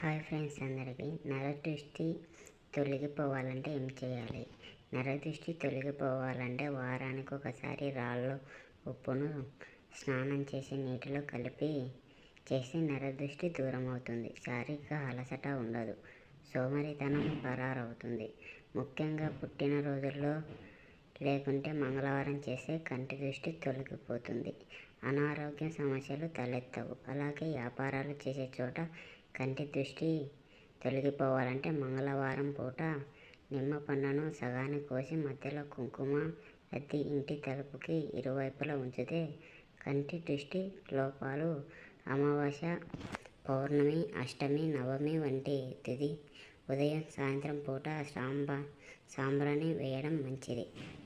Hi friends అందరికీ. నరదృష్టి తొలగిపోవాలంటే ఏం చేయాలి? నరదృష్టి తొలగిపోవాలంటే వారానికి ఒకసారి రాళ్ళు ఉప్పును స్నానం చేసి నీటిలో కలిపి చేసి నరదృష్టి దూరం అవుతుంది శారీరక అలసట ఉండదు. సోమరితనం పరారవుతుంది. ముఖ్యంగా పుట్టినరోజుల్లో లేకుంటే మంగళవారం చేసే కంటి దృష్టి తొలగిపోతుంది. అనారోగ్య సమస్యలు తలెత్తవు. అలాగే వ్యాపారాలు చేసే చోట కంటి దృష్టి తొలగిపోవాలంటే మంగళవారం పూట నిమ్మ పండును సగాన్ని కోసి మధ్యలో కుంకుమ అద్ది ఇంటి తలుపుకి ఇరువైపులా ఉంచితే కంటి దృష్టి లోపాలు అమావాస్య పౌర్ణమి అష్టమి నవమి వంటి తిథి ఉదయం సాయంత్రం పూట సాంబ సాంబ్రాన్ని వేయడం మంచిది.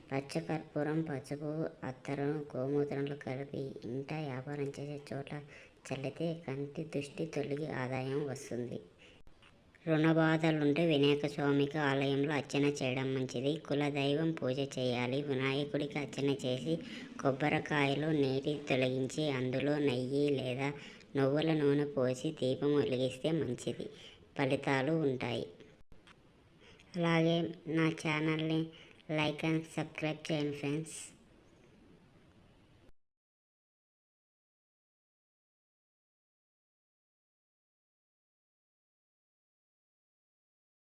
పచ్చకర్పూరం పసుపు అత్తరును గోమూత్రంలో కలిపి ఇంట వ్యాపారం చేసే చోట చల్లితే కంటి దృష్టి తొలగి ఆదాయం వస్తుంది. రుణ బాధలుంటే వినాయక స్వామికి ఆలయంలో అర్చన చేయడం మంచిది. కులదైవం పూజ చేయాలి. వినాయకుడికి అర్చన చేసి కొబ్బరికాయలు నీటి తొలగించి అందులో నెయ్యి లేదా నువ్వుల నూనె పోసి దీపం వెలిగిస్తే మంచిది. ఫలితాలు ఉంటాయి. అలాగే నా ఛానల్ని లైక్ అండ్ సబ్స్క్రైబ్ చేయండి ఫ్రెండ్స్.